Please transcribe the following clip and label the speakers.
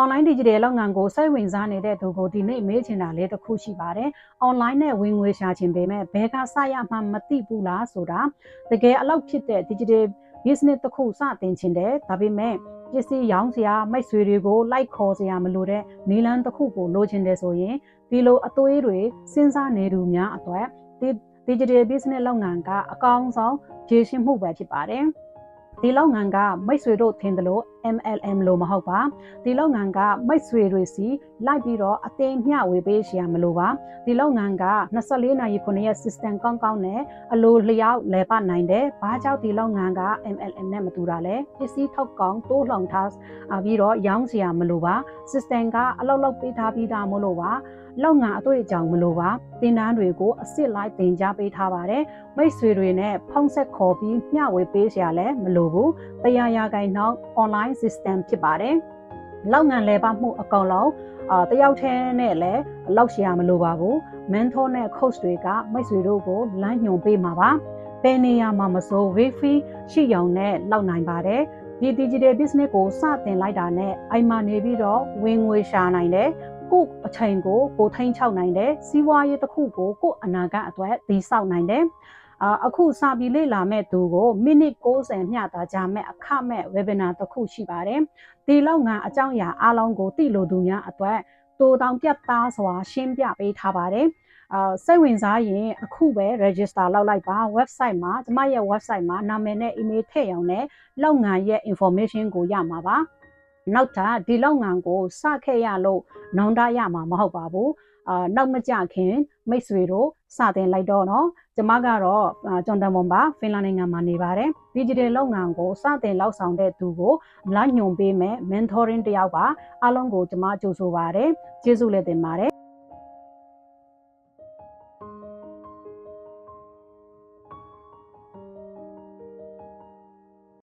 Speaker 1: online digital လုပ်ငန်းကိုစိတ်ဝင်စားနေတဲ့သူကိုဒီနေ့မေးချင်တာလေးတစ်ခုရှိပါတယ်။ online နဲ့ဝင်ငွေရှာချင်ပေမဲ့ဘယ်ကစရမှမသိဘူးလားဆိုတာတကယ်အလောက်ဖြစ်တဲ့ digital business တစ်ခုစတင်ချင်တယ်။ဒါပေမဲ့ပစ္စည်းရောင်းစရာမိတ်ဆွေတွေကိုလိုက်ခေါ်စရာမလိုတဲ့နီလန်းတစ်ခုကိုလိုချင်တယ်ဆိုရင်ဒီလိုအသွေးတွေစဉ်းစားနေသူများအတွက်ဒီ digital business လုပ်ငန်းကအကောင်းဆုံးဖြည့်ရှင်းမှုပဲဖြစ်ပါတယ်။ဒီလုပ်ငန်းကမိတ်ဆွေတို့ထင်တယ်လို့ MLM လို့မဟုတ်ပါဒီလုပ်ငန်းကမိတ်ဆွေတွေစီလိုက်ပြီးတော့အတင်းမျှဝေပေးရှရမလို့ပါဒီလုပ်ငန်းက24နာရီ9ရက် system ကောင်းကောင်းနဲ့အလိုလျောက်လဲပနိုင်တယ်ဘာကြောင့်ဒီလုပ်ငန်းက MLM နဲ့မတူတာလဲပစ္စည်းထောက်ကောင်တိုးလှောင်ထားပြီးတော့ရောင်းစရာမလိုပါ system ကအလောက်လောက်ပေးထားပြီးသားမလို့ပါလောက်ငါအတွေ့အကြုံမလို့ပါတင်တန်းတွေကိုအစ်စ်လိုက်တင် जा ပေးထားပါတယ်မိတ်ဆွေတွေနဲ့ဖုန်းဆက်ခေါ်ပြီးမျှဝေပေးစရာလည်းမလိုဘူးတရားရာဂိုင်နှောင်း online system ဖြစ်ပါတယ်လောက်ငန်လဲပါမှုအကောင်လုံးအာတယောက်တည်းနဲ့လည်းလောက်ရှရမလိုပါဘူး mentor နဲ့ coach တွေကမိတ်ဆွေတို့ကိုလမ်းညွှန်ပေးမှာပါဘယ်နေရာမှာမစိုး wifi ရှိရောင်နဲ့လောက်နိုင်ပါတယ်ဒီ digital business ကိုစတင်လိုက်တာနဲ့အိမ်မှာနေပြီးတော့ဝင်ငွေရှာနိုင်တယ်ကို့အချိန်ကိုကိုထိန်းချောက်နိုင်တယ်စီးပွားရေးတစ်ခုကိုကို့အနာဂတ်အတွက်တည်ဆောက်နိုင်တယ် အာအခုစာပြီးလေ့လာမဲ့သူကိုမိနစ်60မျှသာကြာမဲ့အခမဲ့ webinar တစ်ခုရှိပါတယ်ဒီလောက်ငါအကြောင်းအရာအားလုံးကိုသိလို့သူများအတွက်တိုးတောင်ပြတ်သားစွာရှင်းပြပေးထားပါတယ်အာစိတ်ဝင်စားရင်အခုပဲ register လုပ်လိုက်ပါ website မှာကျမရဲ့ website မှာနာမည်နဲ့ email ထည့်အောင်နဲ့လောက်ငါရဲ့ information ကိုရမှာပါနောက်တာဒီလောက်ငန်းကိုစခဲ့ရလို့နောင်တရမှာမဟုတ်ပါဘူး အာနောက်မကြခင်မိတ်ဆွေတို့စတင်လိုက်တော့เนาะကျမကတော့ဂျွန်တန်မွန်ပါဖင်လန်နိုင်ငံမှာနေပါတယ် digital လုပ်ငန်းကိုစတင်လောက်ဆောင်တဲ့သူကိုလာညွန်ပေးမယ် mentoring တယောက်ပါအားလုံးကိုကျမကြိုဆိုပါတယ်ကျေးဇူးလည်းတင်ပါတယ်